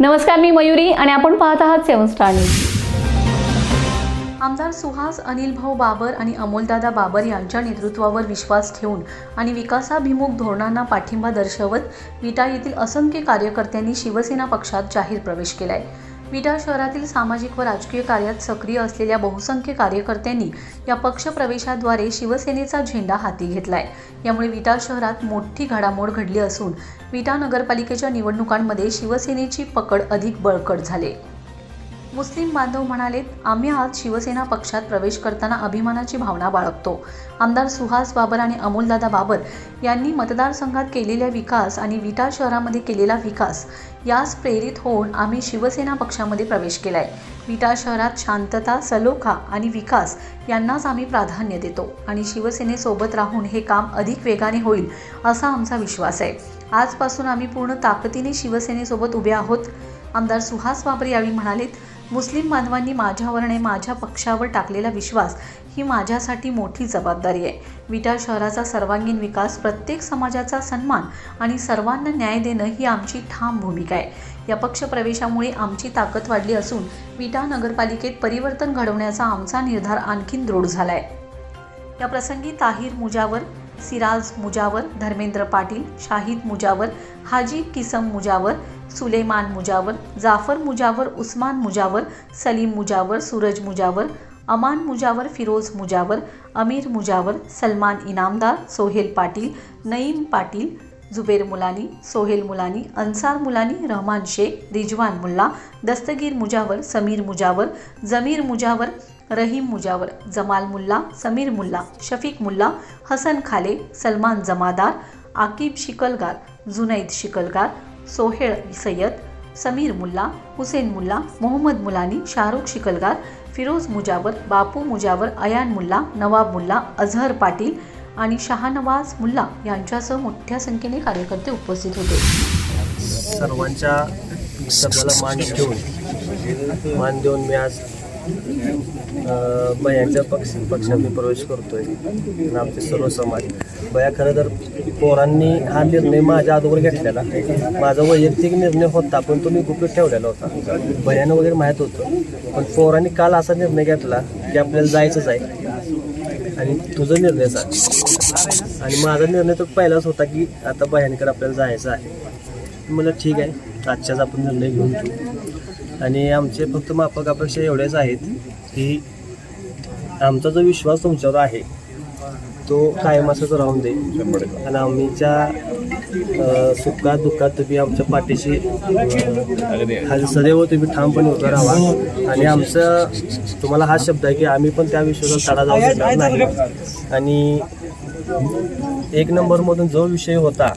नमस्कार मी मयुरी आणि आपण पाहत आहात सेवन स्टार न्यूज. आमदार सुहास अनिल भाऊ बाबर आणि अमोलदादा बाबर यांच्या नेतृत्वावर विश्वास ठेवून आणि विकासाभिमुख धोरणांना पाठिंबा दर्शवत विटा येथील असंख्य कार्यकर्त्यांनी शिवसेना पक्षात जाहीर प्रवेश केला आहे विटा शहरातील सामाजिक व राजकीय कार्यात सक्रिय असलेल्या बहुसंख्य कार्यकर्त्यांनी या पक्षप्रवेशाद्वारे शिवसेनेचा झेंडा हाती घेतलाय. यामुळे विटा शहरात मोठी घडामोड घडली असून विटा नगरपालिकेच्या निवडणुकांमध्ये शिवसेनेची पकड अधिक बळकट झाले. मुस्लिम बांधव म्हणालेत आम्ही आज शिवसेना पक्षात प्रवेश करताना अभिमानाची भावना बाळगतो. आमदार सुहास बाबर आणि अमोलदादा बाबर यांनी मतदारसंघात केलेल्या विकास आणि विटा शहरामध्ये केलेला विकास यास प्रेरित होऊन आम्ही शिवसेना पक्षामध्ये प्रवेश केला आहे विटा शहरात शांतता सलोखा आणि विकास यांनाच आम्ही प्राधान्य देतो आणि शिवसेनेसोबत राहून हे काम अधिक वेगाने होईल असा आमचा विश्वास आहे. आजपासून आम्ही पूर्ण ताकदीने शिवसेनेसोबत उभे आहोत. आमदार सुहास बाबर यावेळी म्हणालेत मुस्लिम बांधवांनी माझ्यावर आणि माझ्या पक्षावर टाकलेला विश्वास ही माझ्यासाठी मोठी जबाबदारी आहे. विटा शहराचा सर्वांगीण विकास प्रत्येक समाजाचा सन्मान आणि सर्वांना न्याय देणं ही आमची ठाम भूमिका आहे. या पक्षप्रवेशामुळे आमची ताकद वाढली असून विटा नगरपालिकेत परिवर्तन घडवण्याचा आमचा निर्धार आणखीन दृढ झाला आहे या प्रसंगी ताहिर मुजावर सिराज मुजावर धर्मेंद्र पाटील शाहिद मुजावर हाजी किसम मुजावर सुलेमान मुजावर जाफर मुजावर उस्मान मुजावर सलीम मुजावर सूरज मुजावर अमान मुजावर फिरोज मुजावर अमीर मुजावर सलमान इनामदार सोहेल पाटील नईम पाटील जुबेर मुलानी सोहेल मुलानी अन्सार मुलानी रहमान शेख रिजवान मुल्ला दस्तगीर मुजावर समीर मुजावर जमीर मुजावर रहीम मुजावर जमाल मुल्ला समीर मुल्ला शफीक मुल्ला हसन खाले सलमान जमादार आकिब शिकलगार जुनैद शिकलगार सोहेळ सय्यद समीर मुल्ला हुसेन मुल्ला मोहम्मद मुलानी शाहरुख शिकलगार फिरोज मुजावर बापू मुजावर अयान मुल्ला नवाब मुल्ला अझहर पाटील आणि शहानवाज मुल्ला यांच्यासह मोठ्या संख्येने कार्यकर्ते उपस्थित होते. सर्वांच्या शब्दाला मान देऊन मान देऊन मी आज बयांच्या पक्ष पक्षात मी प्रवेश करतोय. आणि आमचे सर्व समाज. बया खरं तर पोरांनी हा निर्णय माझ्या अगोदर घेतलेला. माझा वैयक्तिक निर्णय होता पण तो मी गुपित ठेवलेला होता. बयानं वगैरे माहीत होतं. पण पोरांनी काल असा निर्णय घेतला की आपल्याला जायचंच आहे. आणि तुझा निर्णय सांग. आणि माझा निर्णय तो पहिलाच होता की आता बयानीकडे आपल्याला जायचं आहे. मला ठीक आहे. आजच्याच आपण निर्णय घेऊन घेऊ आणि आमचे फक्त माफक अपेक्षा एवढ्याच आहेत की आमचा जो विश्वास तुमच्यावर आहे तो कायम असाच राहून दे. आणि आम्हीच्या सुखात दुःखात तुम्ही आमच्या पाठीशी खाली सदैव तुम्ही ठामपणे उभा राहा. आणि आमचं तुम्हाला हा शब्द आहे की आम्ही पण त्या विश्वासात तडा जाऊ शकणार नाही. आणि एक नंबरमधून जो विषय होता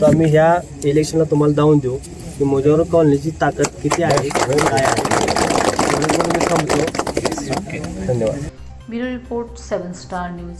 तो आम्ही ह्या इलेक्शनला तुम्हाला दावून देऊ. की मुजोर कॉलनीची ताकद किती आहे? काय आहे? एवढं बोलून मी थांबतो धन्यवाद bureau report seven star news.